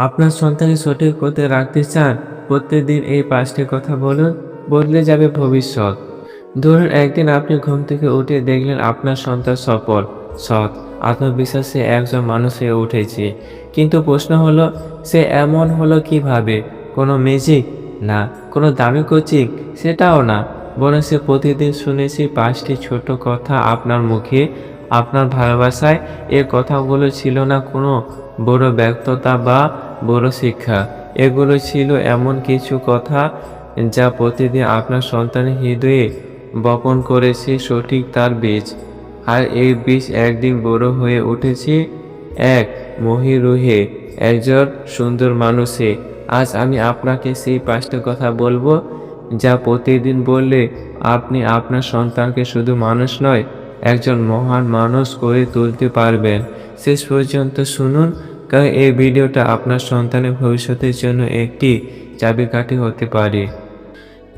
আপনার সন্তানকে সঠিক পথে রাখতে চান, প্রত্যেকদিন এই পাঁচটি কথা বলুন, বদলে যাবে ভবিষ্যৎ। ধরুন, একদিন আপনি ঘুম থেকে উঠে দেখলেন আপনার সন্তান সফল, সৎ, আত্মবিশ্বাসে একজন মানুষ হয়ে উঠেছে। কিন্তু প্রশ্ন হলো, সে এমন হলো কীভাবে? কোনো ম্যাজিক না। কোনো দামি কোচিং? সেটাও না। বরং সে প্রতিদিন শুনেছি পাঁচটি ছোট কথা আপনার মুখে, আপনার ভালোবাসায়। এ কথাগুলো ছিল না কোনো বড় ব্যক্ততা বা বড় শিক্ষা। এগুলো ছিল এমন কিছু কথা যা প্রতিদিন আপনার সন্তানের হৃদয়ে বপন করেছে সঠিক তার বীজ। আর এই বীজ একদিন বড় হয়ে উঠেছে এক মহিরুহে, একজন সুন্দর মানুষে। আজ আমি আপনাকে সেই পাঁচটা কথা বলব যা প্রতিদিন বললে আপনি আপনার সন্তানকে শুধু মানুষ নয়, একজন মহান মানুষ করে তুলতে পারবেন। শেষ পর্যন্ত শুনুন কারণ এই ভিডিওটা আপনার সন্তানের ভবিষ্যতের জন্য একটি চাবিকাঠি হতে পারে।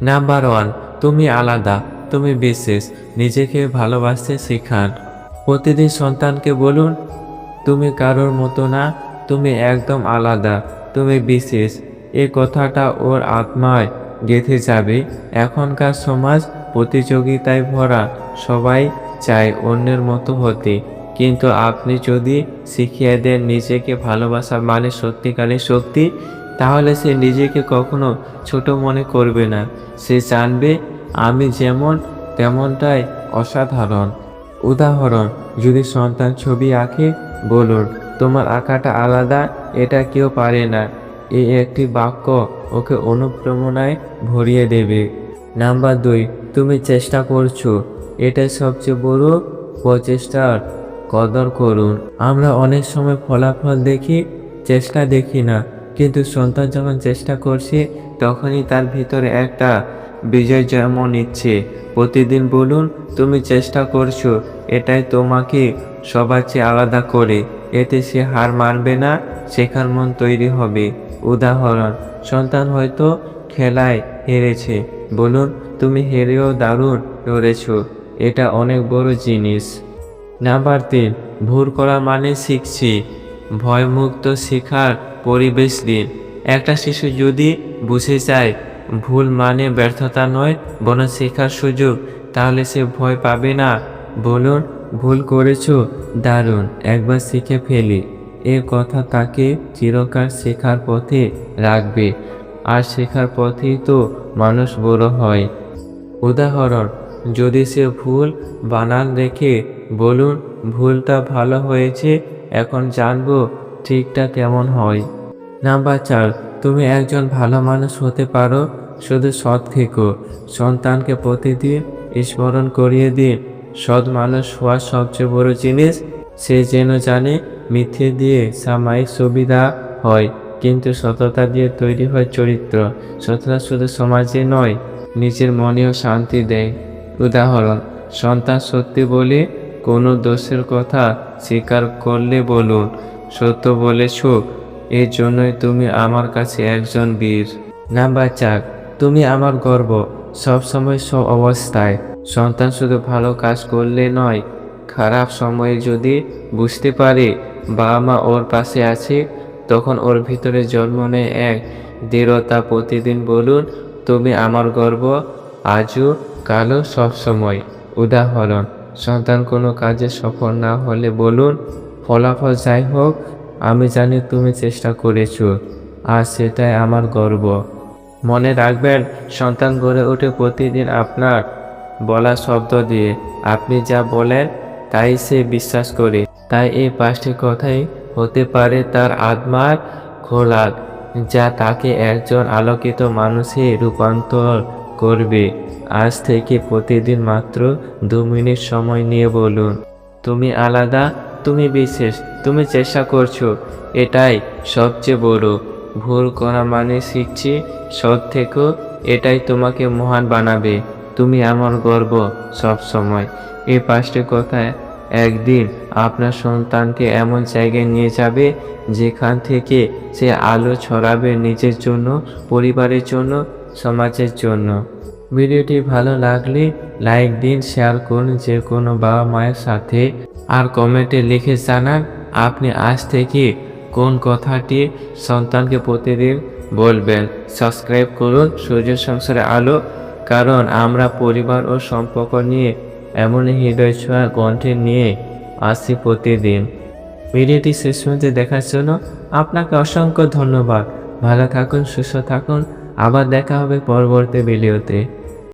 নাম্বার ওয়ান তুমি আলাদা, তুমি বিশেষ, নিজেকে ভালোবাসতে শেখান। প্রতিদিন সন্তানকে বলুন, তুমি কারোর মতো না, তুমি একদম আলাদা, তুমি বিশেষ। এই কথাটা ওর আত্মায় গেঁথে যাবে। এখনকার সমাজ প্রতিযোগিতায় ভরা, সবাই চায় অন্যের মতো হতে। কিন্তু আপনি যদি শিখিয়ে দেন নিজেকে ভালোবাসা মানে সত্যিকারের শক্তি, তাহলে সে নিজেকে কখনো ছোট মনে করবে না। সে জানবে, আমি যেমন, তেমনটাই অসাধারণ। উদাহরণ, যদি সন্তান ছবি আঁকে, বলুন, তোমার আঁকাটা আলাদা, এটা কেউ পারে না। এই একটি বাক্য ওকে অনুপ্রেরণায় ভরিয়ে দেবে। নাম্বার দুই, তুমি চেষ্টা করছ। এটাই সবচেয়ে বড় প্রচেষ্টার কদর করুন। আমরা অনেক সময় ফলাফল দেখি, চেষ্টা দেখি না। কিন্তু সন্তান যখন চেষ্টা করছে, তখনই তার ভিতরে একটা বিজয় জন্ম নিচ্ছে। প্রতিদিন বলুন, তুমি চেষ্টা করছ, এটাই তোমাকে সবার চেয়ে আলাদা করে। এতে সে হার মানবে না শেখার মন তৈরি হবে। উদাহরণ, সন্তান হয়তো খেলায় হেরেছে। বলুন, তুমি হেরেও দারুণ লড়েছ এটা অনেক বড় জিনিস। নাম্বার তিন ভুল করা মানে শিখছি, ভয়মুক্ত শেখার পরিবেশ দিন। একটা শিশু যদি বুঝে যায় ভুল মানে ব্যর্থতা নয়, বরং শেখার সুযোগ, তাহলে সে ভয় পাবে না। বলুন, ভুল করেছ? দারুণ, একবার শিখে ফেলি। এ কথা তাকে চিরকাল শেখার পথে রাখবে। আর শেখার পথেই তো মানুষ বড় হয়। উদাহরণ, যদি সে ভুল বানান রেখে বলুন, ভুলটা ভালো হয়েছে? এখন জানব ঠিকটা কেমন হয়। নাম্বার চার, তুমি একজন ভালো মানুষ হতে পারো, শুধু সৎ থেকো। সন্তানকে প্রতিদিন স্মরণ করিয়ে দিন। সৎ মানুষ হওয়ার সবচেয়ে বড় জিনিস। সে যেন জানে মিথ্যে দিয়ে সাময়িক সুবিধা হয়, কিন্তু সততা দিয়ে তৈরি হয় চরিত্র। সততা শুধু সমাজে নয়, নিজের মনেও শান্তি দেয়। উদাহরণ, সন্তান সত্যি বলে কোনো দোষের কথা স্বীকার করলে বলুন। সত্য বলেছ এর জন্যই তুমি আমার কাছে একজন বীর। নাম্বার চার, তুমি আমার গর্ব। সবসময় সব অবস্থায়। সন্তান শুধু ভালো কাজ করলে নয়, খারাপ সময়ে যদি বুঝতে পারে বাবা মা ওর পাশে আছে, তখন ওর ভিতরে জন্ম নেয় এক দৃঢ়তা। প্রতিদিন বলুন, তুমি আমার গর্ব, আজও কালো সবসময়। উদাহরণ সন্তান কোনো কাজে সফল না হলে বলুন, ফলাফল যাই হোক, আমি জানি তুমি চেষ্টা করেছ, আর সেটাই আমার গর্ব। মনে রাখবেন, সন্তান গড়ে ওঠে প্রতিদিন আপনার বলা শব্দ দিয়ে। আপনি যা বলেন, তাই সে বিশ্বাস করে। তাই এই পাঁচটি কথাই হতে পারে তার আত্মার খোলাক যা তাকে একজন আলোকিত মানুষে রূপান্তর করবে। আজ থেকে প্রতিদিন মাত্র দু মিনিট সময় নিয়ে বলুন। তুমি আলাদা, তুমি বিশেষ, তুমি চেষ্টা করছ। এটাই সবচেয়ে বড়। ভুল করা মানে শিখছি সৎ থেকেও এটাই তোমাকে মহান বানাবে। তুমি আমার গর্ব সব সময়। এই পাঁচটি কথায় একদিন আপনার সন্তানকে এমন জায়গায় নিয়ে যাবে, যেখান থেকে সে আলো ছড়াবে নিজের জন্য, পরিবারের জন্য সমাজের জন্য। ভিডিওটি ভালো লাগলে লাইক দিন শেয়ার করুন, যে কোনো বাবা মায়ের সাথে। আর কমেন্টে লিখে জানান, আপনি আজ থেকে কোন কথাটি সন্তানকে প্রতিদিন বলবেন? সাবস্ক্রাইব করুন সূর্যের সংসারে আলো, কারণ আমরা পরিবার ও সম্পর্ক নিয়ে এমনই হৃদয় ছোঁয়া কণ্ঠে নিয়ে আসি প্রতিদিন। ভিডিওটি শেষ পর্যন্ত দেখার জন্য আপনাকে অসংখ্য ধন্যবাদ। ভালো থাকুন, সুস্থ থাকুন। আবার দেখা হবে পরবর্তী ভিডিওতে।